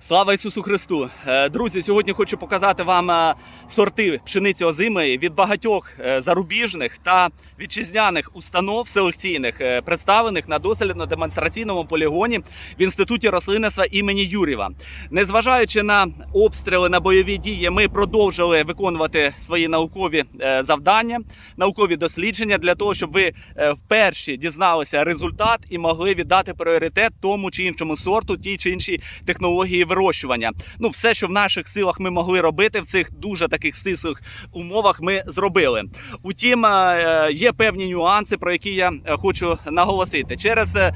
Слава Ісусу Христу! Е, Друзі, сьогодні хочу показати вам е, сорти пшениці озимої від багатьох е, зарубіжних та вітчизняних установ селекційних, представлених на дослідно-демонстраційному полігоні в інституті рослинництва імені Юрєва. Незважаючи на обстріли на бойові дії, ми продовжили виконувати свої наукові завдання, наукові дослідження для того, щоб ви вперше дізналися результат і могли віддати пріоритет тому чи іншому сорту, тій чи іншій технології вирощування. Ну, все, що в наших силах ми могли робити в цих дуже таких стислих умовах, ми зробили. Утім, е, є певні нюанси, про які я е, хочу наголосити. Через е,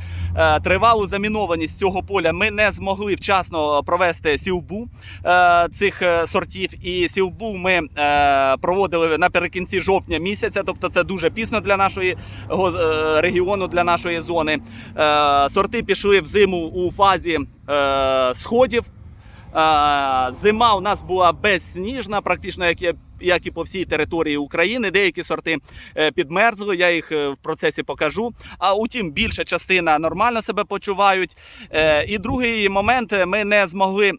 тривалу замінованість цього поля ми не змогли вчасно провести сівбу цих сортів. І сівбу ми проводили наприкінці жовтня місяця, тобто це дуже пізно для нашої регіону, для нашої зони. Сорти пішли в зиму у фазі е, сходів. Е, Зима у нас була безсніжна, практично як як і по всій території України. Деякі сорти е, підмерзли, я їх в процесі покажу. А утім, більша частина нормально себе почувають. І другий момент ми не змогли.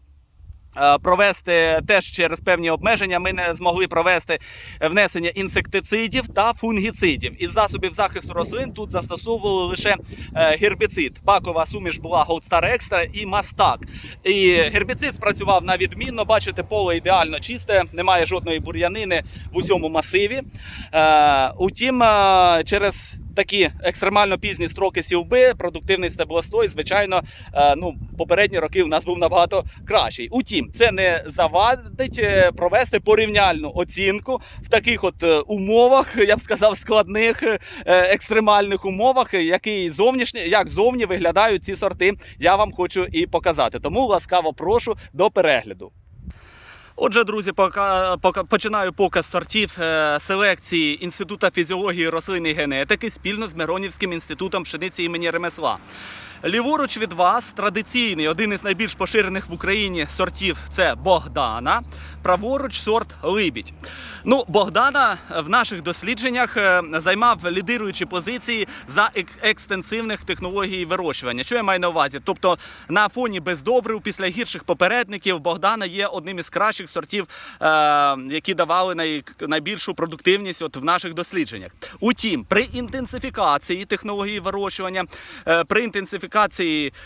Е, Провести теж через певні обмеження ми не змогли провести внесення інсектицидів та фунгіцидів. Із засобів захисту рослин тут застосовували лише е, гербіцид. Пакова суміш була Star Extra і Мастак. І гербіцид спрацював на відмінно. Бачите, поле ідеально чисте, немає жодної бур'янини в усьому масиві. Е, Утім, через такі екстремально пізні строки сівби, продуктивний стеблостой, звичайно, е, ну, попередні роки у нас був набагато кращий. Утім, це не завадить е, провести порівняльну оцінку в таких от е, умовах, я б сказав, складних екстремальних умовах, які зовнішні, як зовні виглядають ці сорти, я вам хочу і показати. Тому ласкаво прошу до перегляду. Отже, друзі, пока, пока, починаю показ сортів е, селекції Інституту фізіології рослин і генетики спільно з Миронівським інститутом пшениці імені Ремесла. Ліворуч від вас традиційний, один із найбільш поширених в Україні сортів це Богдана. Праворуч сорт Либідь. Ну, Богдана в наших дослідженнях е, займав лідируючі позиції за екстенсивних технологій вирощування. Що я маю на увазі? Тобто на фоні бездобрив після гірших попередників Богдана є одним із кращих сортів, е, які давали най, найбільшу продуктивність от в наших дослідженнях. Утім, при інтенсифікації технології вирощування, е, при інтенсифікації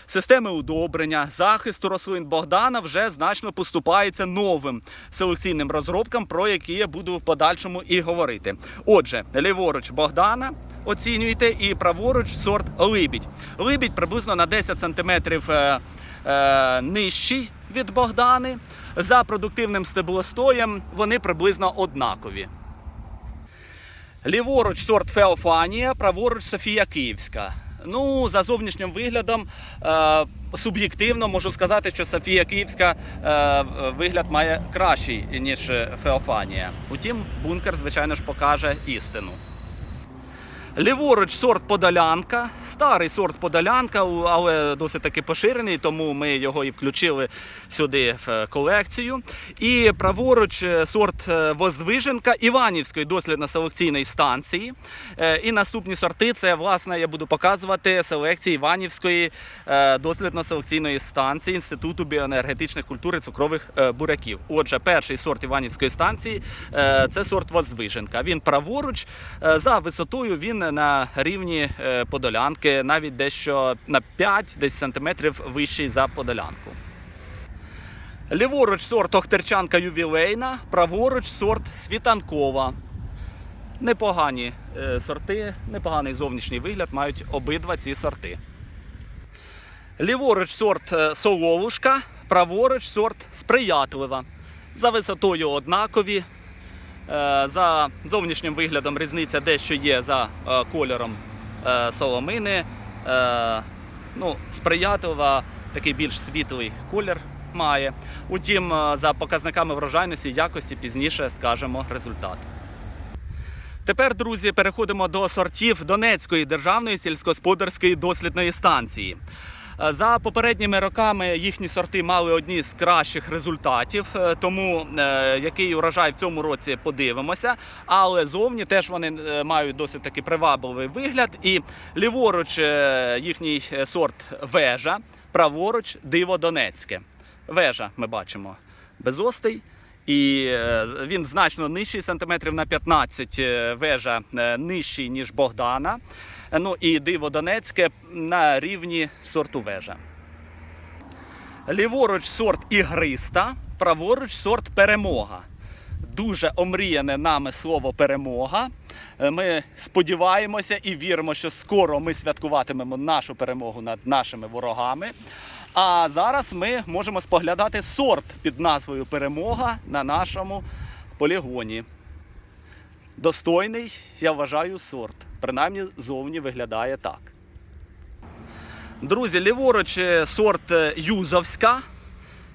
системи удобрення, захисту рослин Богдана вже значно поступається новим селекційним розробкам, про які я буду в подальшому і говорити. Отже, ліворуч Богдана. Оцінюйте і праворуч сорт Либідь. Либідь приблизно на 10 см е, е, нижчий від Богдани. За продуктивним стеблостоєм вони приблизно однакові. Ліворуч сорт Феофанія, праворуч Софія Київська. Ну, за зовнішнім виглядом, е, суб'єктивно можу сказати, що Софія Київська е, вигляд має кращий, ніж Феофанія. Утім, бункер, звичайно ж, покаже істину. Ліворуч сорт Подолянка, старий сорт Подолянка, але досить таки поширений, тому ми його і включили сюди в е, колекцію. І праворуч е, сорт е, Воздвиженка Іванівської дослідно-селекційної станції. І наступні сорти це, власне, я буду показувати селекції Іванівської дослідно-селекційної станції Інституту біоенергетичних культур і цукрових буряків. Отже, перший сорт Іванівської станції це сорт Воздвиженка. Він праворуч, за висотою він на рівні е, подолянки, навіть дещо на 5 десь сантиметрів вищий за подолянку. Ліворуч сорт Охтерчанка ювілейна, праворуч сорт Світанкова. Непогані е, сорти, непоганий зовнішній вигляд мають обидва ці сорти. Ліворуч сорт е, Соловушка, праворуч сорт Сприятлива. За висотою однакові. Е, За зовнішнім виглядом різниця дещо є за е, кольором е, соломини. Ну, сприятлива такий більш світлий колір має. Утім, за показниками врожайності і якості пізніше скажемо результат. Тепер, друзі, переходимо до сортів Донецької державної сільськогосподарської дослідної станції. Е, За попередніми роками їхні сорти мали одні з кращих результатів, е, тому е, який урожай в цьому році подивимося. Але зовні теж вони мають досить таки привабливий вигляд. І ліворуч їхній сорт вежа, праворуч диво Донецьке. вежа ми бачимо безостий. І е, він значно нижчий, сантиметрів на 15 е, вежа е, нижчий, ніж Богдана. Ну і диво Донецьке на рівні сорту вежа. Ліворуч сорт ігриста, праворуч сорт перемога. Дуже омріяне нами слово перемога. Ми сподіваємося і віримо, що скоро ми святкуватимемо нашу перемогу над нашими ворогами. А зараз ми можемо споглядати сорт під назвою Перемога на нашому полігоні. Достойний, я вважаю, сорт. Принаймні зовні виглядає так. Друзі, ліворуч е, сорт е, Юзовська.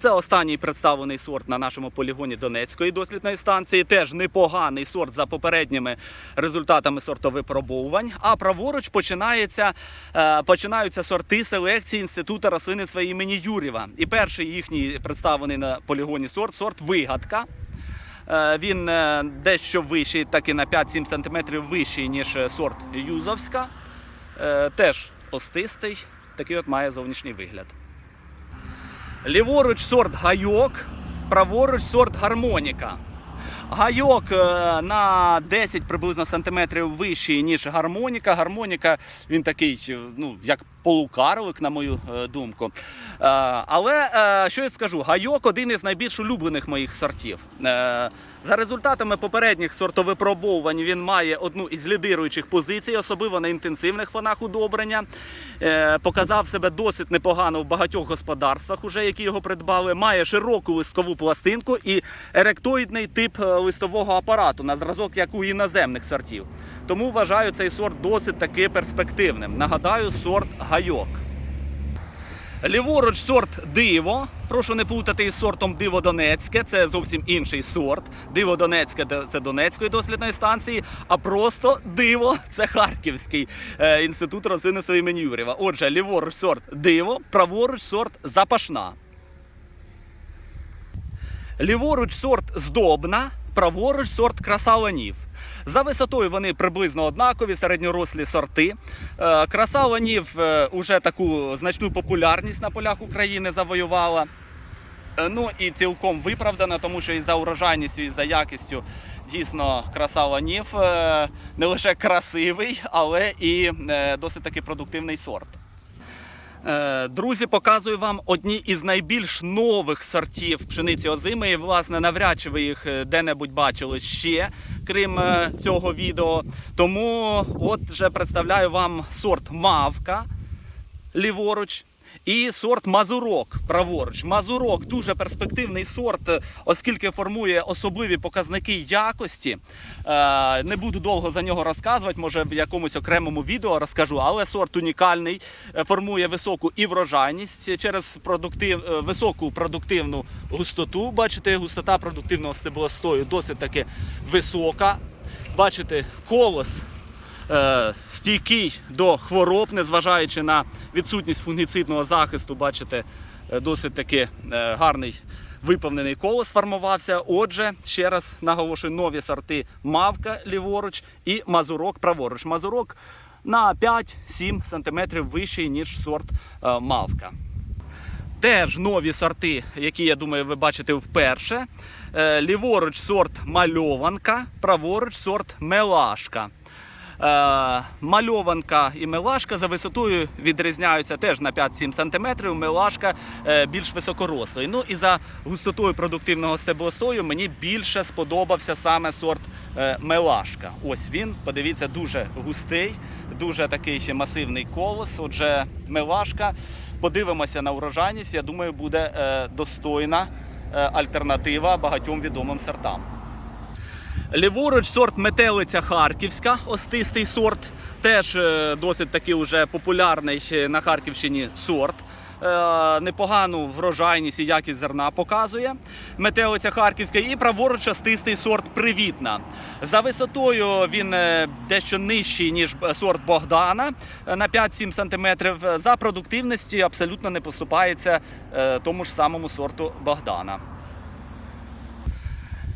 Це останній представлений сорт на нашому полігоні Донецької дослідної станції. Теж непоганий сорт за попередніми результатами сортовипробовувань. А праворуч починається, е, починаються сорти селекції Інституту рослинництва імені Юрєва. І перший їхній представлений на полігоні сорт сорт вигадка. Е, Він е, дещо вищий, так і на 5-7 см вищий, ніж сорт Юзовська. Теж остистий, такий от має зовнішній вигляд. Ліворуч сорт гайок, праворуч сорт гармоніка. Гайок е, на 10 приблизно сантиметрів вищий, ніж гармоніка. Гармоніка він такий, е, ну, як полукарлик, на мою е, думку. Е, Але е, що я скажу, гайок один із найбільш улюблених моїх сортів. За результатами попередніх сортовипробовувань він має одну із лідируючих позицій, особливо на інтенсивних фонах удобрення. Показав себе досить непогано в багатьох господарствах, уже які його придбали. Має широку листкову пластинку і еректоїдний тип листового апарату на зразок, як у іноземних сортів. Тому вважаю цей сорт досить таки перспективним. Нагадаю, сорт гайок. Ліворуч сорт диво. Прошу не плутати із сортом диво Донецьке. Це зовсім інший сорт. Диво Донецьке це Донецької дослідної станції, а просто диво це Харківський е, інститут рослинництва імені Юрєва. Отже, ліворуч сорт диво, праворуч сорт запашна. Ліворуч сорт здобна, праворуч сорт красаванів. За висотою вони приблизно однакові, середньорослі сорти. Е, Красаванів е, уже таку значну популярність на полях України завоювала. Е, Ну і цілком виправдана, тому що і за урожайністю, і за якістю дійсно красаванів е, не лише красивий, але і е, досить таки продуктивний сорт. Е, Друзі, показую вам одні із найбільш нових сортів пшениці озимої. Власне, навряд чи ви їх е, де-небудь бачили ще, крім е, цього відео. Тому от вже представляю вам сорт Мавка ліворуч. І сорт Мазурок праворуч. Мазурок дуже перспективний сорт, е, оскільки формує особливі показники якості. Е, Не буду довго за нього розказувати, може в якомусь окремому відео розкажу, але сорт унікальний, е, формує високу і врожайність через продуктив, високу продуктивну густоту. Бачите, густота продуктивного стеблостою досить таки висока. Бачите, колос стійкий до хвороб, незважаючи на відсутність фунгіцидного захисту, бачите, е, досить таки е, гарний виповнений колос сформувався. Отже, ще раз наголошую, нові сорти мавка ліворуч і мазурок праворуч. Мазурок на 5-7 см вищий, ніж сорт е, мавка. Теж нові сорти, які я думаю, ви бачите вперше. Ліворуч сорт мальованка, праворуч сорт мелашка. Е, Мальованка і мелашка за висотою відрізняються теж на 5-7 см. Мелашка більш високорослий. Ну і за густотою продуктивного стеблостою мені більше сподобався саме сорт е, мелашка. Ось він, подивіться, дуже густий, дуже такий ще масивний колос. Отже, мелашка. Подивимося на урожайність. Я думаю, буде е, достойна альтернатива багатьом відомим сортам. Ліворуч сорт метелиця харківська, остистий сорт. Теж е, досить таки уже популярний на Харківщині сорт. Е, Непогану врожайність і якість зерна показує метелиця харківська. І праворуч остистий сорт привітна. За висотою він е, дещо нижчий, ніж сорт Богдана на 5-7 см. За продуктивності абсолютно не поступається тому ж самому сорту Богдана.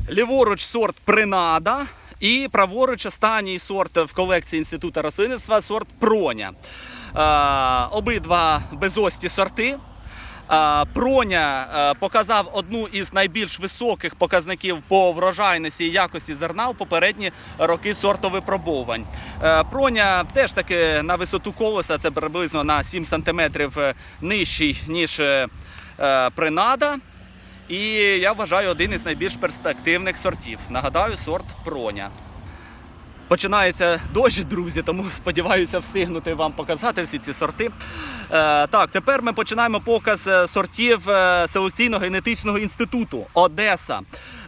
Ліворуч сорт Принада і праворуч останній сорт в колекції Інституту рослинництва сорт Проня. Е, обидва безості сорти. А, Проня е, показав одну із найбільш високих показників по врожайності і якості зерна у попередні роки сорту випробовувань. Е, Проня теж таки на висоту колеса, це приблизно на 7 см нижчий, ніж е, е, принада. І я вважаю один із найбільш перспективних сортів. Нагадаю, сорт Проня. Починається дощ, друзі, тому сподіваюся встигнути вам показати всі ці сорти. Е, так, тепер ми починаємо показ е, сортів е, селекційно-генетичного інституту Одеса.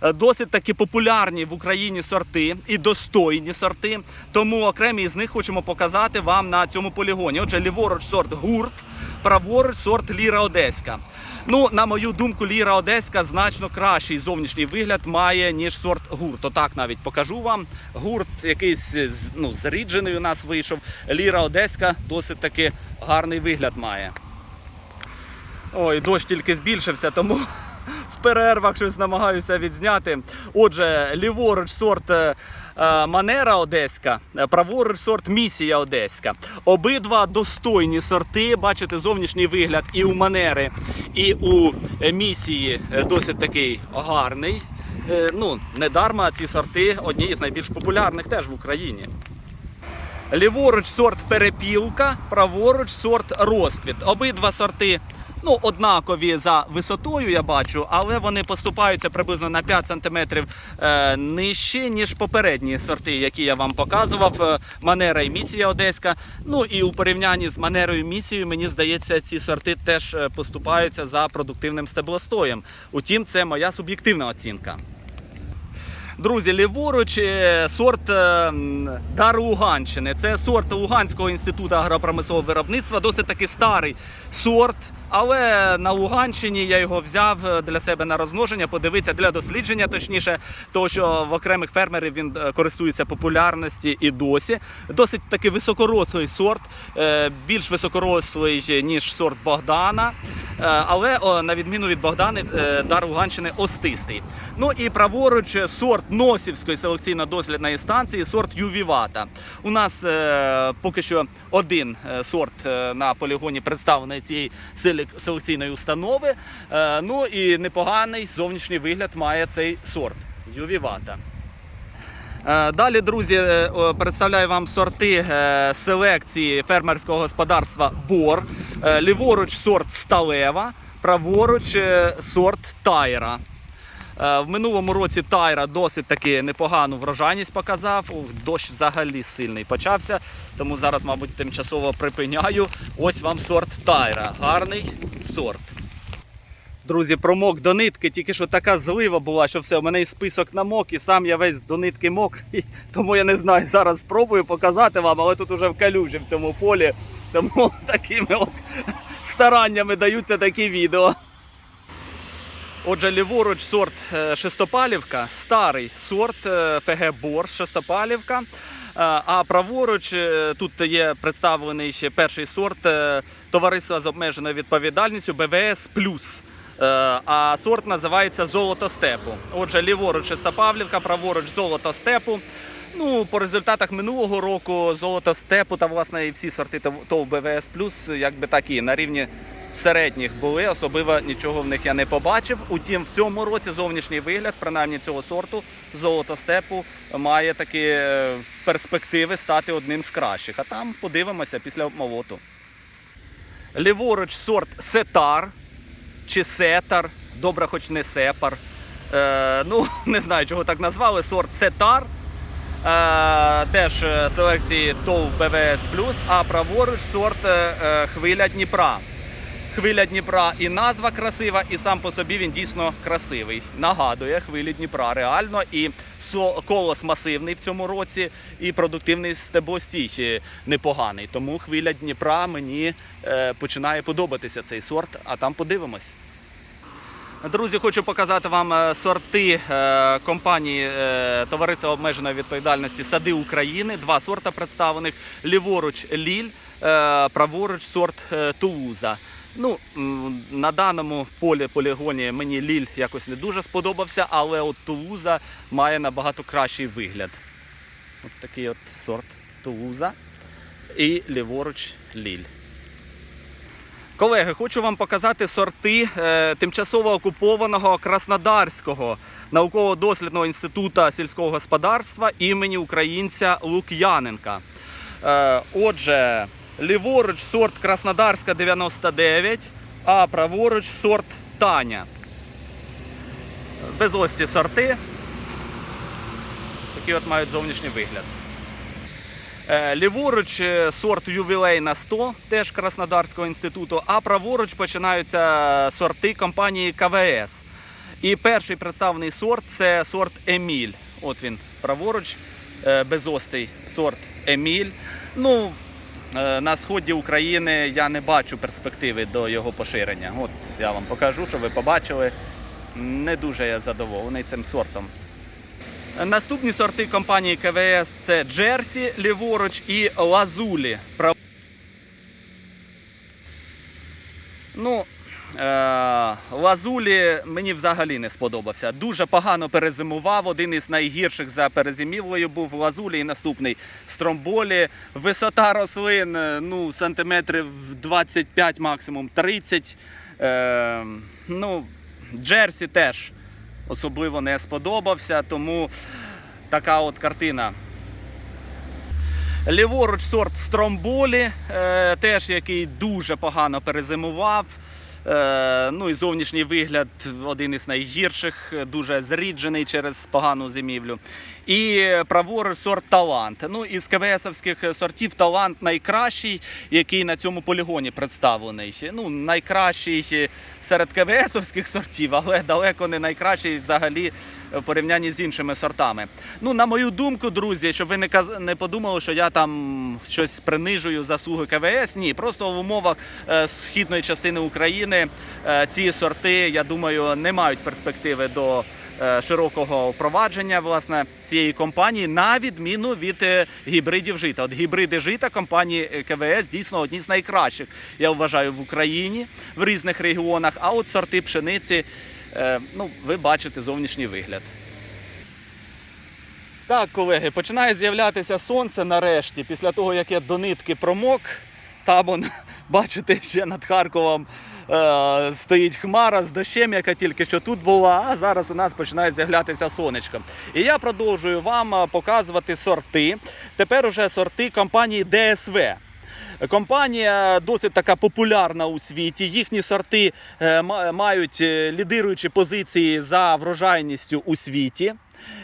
Е, Досить таки популярні в Україні сорти і достойні сорти. Тому окремі з них хочемо показати вам на цьому полігоні. Отже, ліворуч сорт гурт, праворуч сорт Ліра Одеська. Ну, на мою думку, Ліра Одеська значно кращий зовнішній вигляд має, ніж сорт гурт. Отак навіть покажу вам. Гурт якийсь ну, заріджений у нас вийшов. Ліра Одеська досить таки гарний вигляд має. Ой, дощ тільки збільшився, тому в перервах щось намагаюся відзняти. Отже, ліворуч сорт е, Манера Одеська, е, праворуч сорт Місія Одеська. Обидва достойні сорти. Бачите, зовнішній вигляд і у Манери, і у е, місії е, досить такий гарний. Е, Ну, не дарма ці сорти одні із найбільш популярних теж в Україні. Ліворуч сорт перепілка, праворуч сорт розквіт. Обидва сорти ну, однакові за висотою, я бачу, але вони поступаються приблизно на 5 см е, нижче, ніж попередні сорти, які я вам показував. е, Манера і місія одеська. Ну і у порівнянні з манерою і місією, мені здається, ці сорти теж е, поступаються за продуктивним стеблостоєм. Утім, це моя суб'єктивна оцінка. Друзі, ліворуч е, сорт е, м, дар Луганщини. Це сорт Луганського інституту агропромислового виробництва. Досить таки старий сорт. Але на Луганщині я його взяв е, для себе на розмноження, подивитися для дослідження, точніше, тому що в окремих фермерів він е, користується популярності і досі. Досить таки високорослий сорт, е, більш високорослий ніж сорт Богдана. Але на відміну від Богдани, дар Луганщини остистий. Ну і праворуч сорт Носівської селекційно-дослідної станції, сорт Ювівата. У нас поки що один сорт на полігоні представлений цієї селекційної установи. Е, ну і непоганий зовнішній вигляд має цей сорт Ювівата. Е, Далі, друзі, е, представляю вам сорти селекції фермерського господарства Бор. Ліворуч сорт Сталева, праворуч сорт Тайра. Е, В минулому році Тайра досить таки непогану врожайність показав. Дощ взагалі сильний почався, тому зараз, мабуть, тимчасово припиняю. Ось вам сорт Тайра. Гарний сорт. Друзі, промок до нитки, тільки що така злива була, що все, у мене і список намок, і сам я весь до нитки мок. Тому я не знаю, зараз спробую показати вам, але тут уже в калюжі в цьому полі. Тому такими от стараннями даються такі відео. Отже, ліворуч сорт е, Шестопалівка, старий сорт Фегебор. ФГ Бор Шестопалівка. Е, А праворуч е, тут є представлений ще перший сорт е, товариства з обмеженою відповідальністю БВС Плюс. Е, А сорт називається Золото степу. Отже, ліворуч Шестопавлівка, праворуч Золото степу. Ну, по результатах минулого року золото степу та власне і всі сорти ТОВ БВС Плюс, якби такі на рівні середніх були. Особливо нічого в них я не побачив. Утім, в цьому році зовнішній вигляд, принаймні цього сорту, золото степу, має такі е, перспективи стати одним з кращих. А там подивимося після обмолоту. Ліворуч сорт Сетар чи Сетар, добре, хоч не Сепар. Е, ну, не знаю, чого так назвали. Сорт Сетар. Е, теж е, селекції ТОВ БВС а праворуч сорт е, Хвиля Дніпра. Хвиля Дніпра і назва красива, і сам по собі він дійсно красивий. Нагадує хвилі Дніпра реально. І колос масивний в цьому році, і продуктивний стеблостій непоганий. Тому хвиля Дніпра мені починає подобатися цей сорт, а там подивимось. Друзі, хочу показати вам е, сорти е, компанії е, Товариства обмеженої відповідальності Сади України. Два сорта представлених: ліворуч Ліль, праворуч сорт Тулуза. Ну, на даному полі полігоні мені Ліль якось не дуже сподобався, але от Тулуза має набагато кращий вигляд. От такий от сорт Тулуза і ліворуч Ліль. Колеги, хочу вам показати сорти е, тимчасово окупованого Краснодарського науково-дослідного інституту сільського господарства імені українця Лук'яненка. Е, отже, ліворуч сорт Краснодарська 99, а праворуч сорт Таня. Безості сорти. Такий от мають зовнішній вигляд. Е, Ліворуч е, сорт ювілейна 100, теж Краснодарського інституту, а праворуч починаються сорти компанії КВС. І перший представлений сорт це сорт Еміль. От він праворуч, е, безостий сорт Еміль. Ну, на сході України я не бачу перспективи до його поширення. От я вам покажу, щоб ви побачили. Не дуже я задоволений цим сортом. Наступні сорти компанії КВС це Джерсі ліворуч і Лазулі. Ну, е- Лазулі мені взагалі не сподобався. Дуже погано перезимував. Один із найгірших за перезимівлею був Лазулі і наступний Стромболі. Висота рослин е, ну, сантиметрів 25, максимум 30. Е- ну, Джерсі теж особливо не сподобався, тому така от картина. Ліворуч сорт Стромболі, е, теж який дуже погано перезимував. Е, ну і зовнішній вигляд один із найгірших, дуже зріджений через погану зимівлю. І праворуч сорт Талант. Ну із КВСовських сортів Талант найкращий, який на цьому полігоні представлений. Ну, найкращий серед КВСовських сортів, але далеко не найкращий взагалі в порівнянні з іншими сортами. Ну, на мою думку, друзі, щоб ви не каз... не подумали, що я там щось принижую заслуги КВС. Ні, просто в умовах е, східної частини України е, ці сорти, я думаю, не мають перспективи до е, широкого впровадження власне цієї компанії, на відміну від е, гібридів жита. От гібриди жита компанії е, КВС дійсно одні з найкращих, я вважаю, в Україні в різних регіонах. А от сорти пшениці. Е, ну, ви бачите зовнішній вигляд. Так, колеги, починає з'являтися сонце нарешті, після того, як я до нитки промок. Там, он, бачите, ще над Харковом е, стоїть хмара з дощем, яка тільки що тут була, а зараз у нас починає з'являтися сонечко. І я продовжую вам е, показувати сорти. Тепер уже сорти компанії ДСВ. Компанія досить така популярна у світі. Їхні сорти е, мають лідируючі позиції за врожайністю у світі.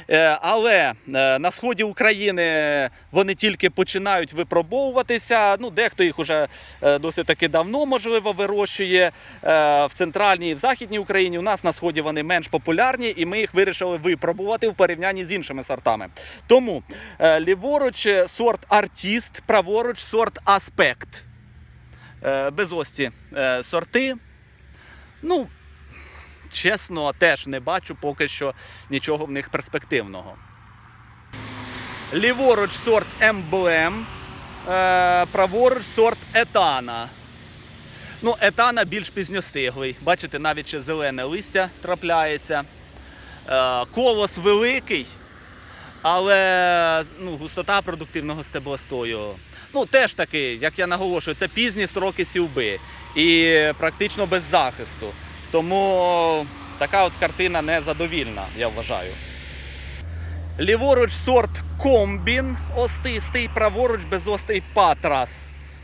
Е, Але е, на сході України вони тільки починають випробовуватися. Ну, дехто їх уже е, досить таки давно можливо вирощує в центральній і в західній Україні. У нас на сході вони менш популярні, і ми їх вирішили випробувати в порівнянні з іншими сортами. Тому ліворуч сорт артіст, праворуч сорт аспект. Безості сорти. Ну, чесно, теж не бачу поки що нічого в них перспективного. Ліворуч сорт емблем, е, праворуч сорт етана. Ну, етана більш пізньостиглий. Бачите, навіть ще зелене листя трапляється. Е, колос великий, але ну, густота продуктивного стеблостою. Ну, теж таки, як я наголошую, це пізні строки сівби і практично без захисту. Тому така от картина незадовільна, я вважаю. Ліворуч сорт комбін остистий, праворуч безостий патрас.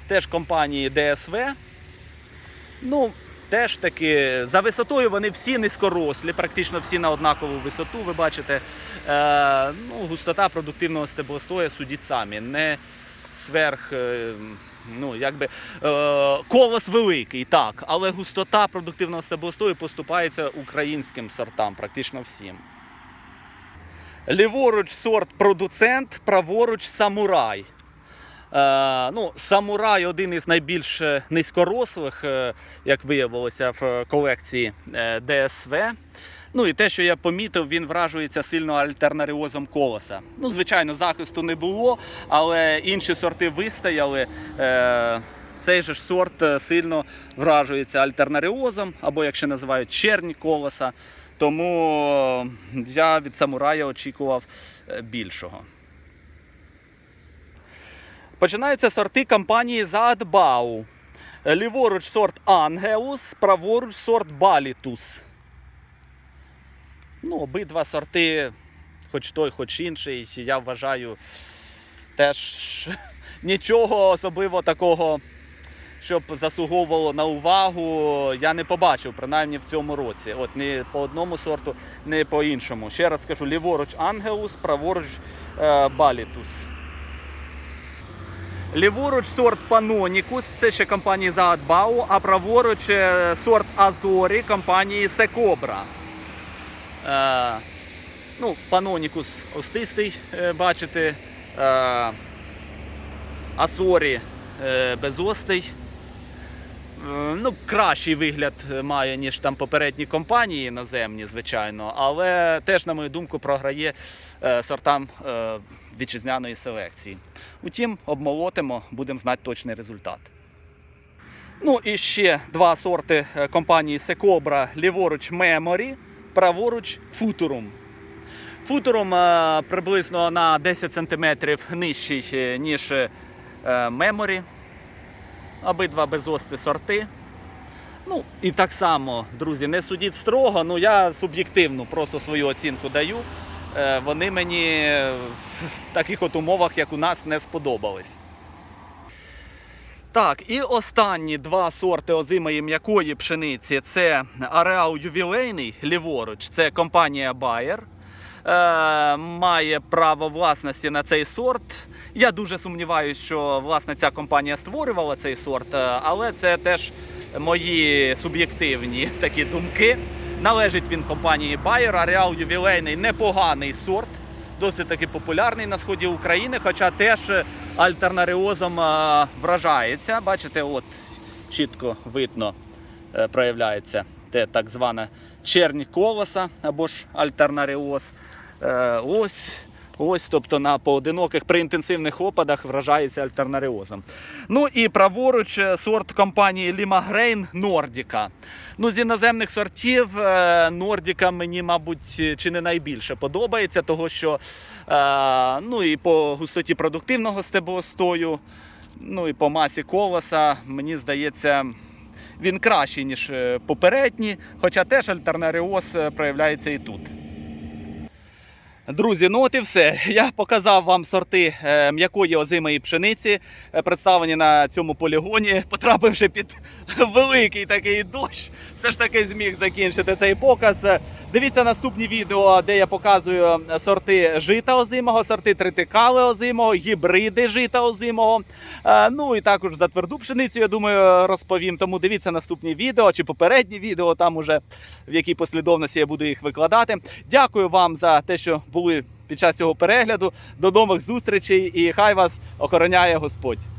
Теж компанії ДСВ. Ну, теж таки, за висотою вони всі низькорослі, практично всі на однакову висоту. Ви бачите, е, ну, густота продуктивного стеблостою судіть самі. Не сверх, е, ну, якби, е, колос великий, так, але густота продуктивного стеблостою поступається українським сортам, практично всім. Ліворуч сорт продуцент, праворуч самурай. Е, ну, самурай один із найбільш е, низькорослих, як виявилося в колекції ДСВ. Ну і те, що я помітив, він вражується сильно альтернаріозом колоса. Ну, звичайно, захисту не було, але інші сорти вистояли. Е, цей же ж сорт е, сильно вражується альтернаріозом, або як ще називають чернь колоса. Тому е, я від самурая очікував е, більшого. Починаються сорти компанії Заадбау. Ліворуч сорт Ангеус, праворуч сорт Балітус. Ну, обидва сорти, хоч той, хоч інший, я вважаю, теж нічого особливо такого, щоб заслуговувало на увагу, я не побачив, принаймні в цьому році. От ні по одному сорту, ні по іншому. Ще раз скажу: ліворуч Ангеус, праворуч е, Балітус. Ліворуч сорт Панонікус, це ще компанії Заадбау, а праворуч е, сорт Азорі компанії Секобра. Е, ну, Панонікус остистий, е, бачите. Е, Азорі е, безостий. Ну, кращий вигляд має, ніж там попередні компанії іноземні, звичайно, але теж, на мою думку, програє сортам вітчизняної селекції. Утім, обмолотимо, будемо знати точний результат. Ну і ще два сорти компанії Секобра, ліворуч Memory, праворуч Futurum. Futurum е, приблизно на 10 см нижчий, е, ніж е, Memory. Обидва безости сорти. Ну, і так само, друзі, не судіть строго, ну я суб'єктивну просто свою оцінку даю. Вони мені в таких от умовах, як у нас, не сподобались. Так, і останні два сорти озимої м'якої пшениці це ареал ювілейний ліворуч, це компанія Bayer. Е, має право власності на цей сорт. Я дуже сумніваюся, що власне ця компанія створювала цей сорт, е, але це теж мої суб'єктивні такі думки. Належить він компанії Bayer. Ареал ювілейний непоганий сорт, досить таки популярний на сході України, хоча теж альтернаріозом е, вражається. Бачите, от чітко видно е, проявляється те так звана чернь колоса або ж альтернаріоз. Е, Ось. Ось, тобто на поодиноких при інтенсивних опадах вражається альтернаріозом. Ну і праворуч сорт компанії Limagrain Nordica. Ну, з іноземних сортів Nordica мені, мабуть, чи не найбільше подобається, того що ну, і по густоті продуктивного стеблостою, ну і по масі колоса, мені здається, він кращий, ніж е, попередні, хоча теж альтернаріоз е, проявляється і тут. Друзі, ну от і все. Я показав вам сорти е, м'якої озимої пшениці, е, представлені на цьому полігоні, потрапивши під великий такий дощ. Все ж таки зміг закінчити цей показ. Дивіться наступні відео, де я показую сорти жита озимого, сорти тритикали озимого, гібриди жита озимого. Е, Ну і також за тверду пшеницю, я думаю, розповім. Тому дивіться наступні відео чи попередні відео, там уже в якій послідовності я буду їх викладати. Дякую вам за те, що були під час цього перегляду. До нових зустрічей і хай вас охороняє Господь.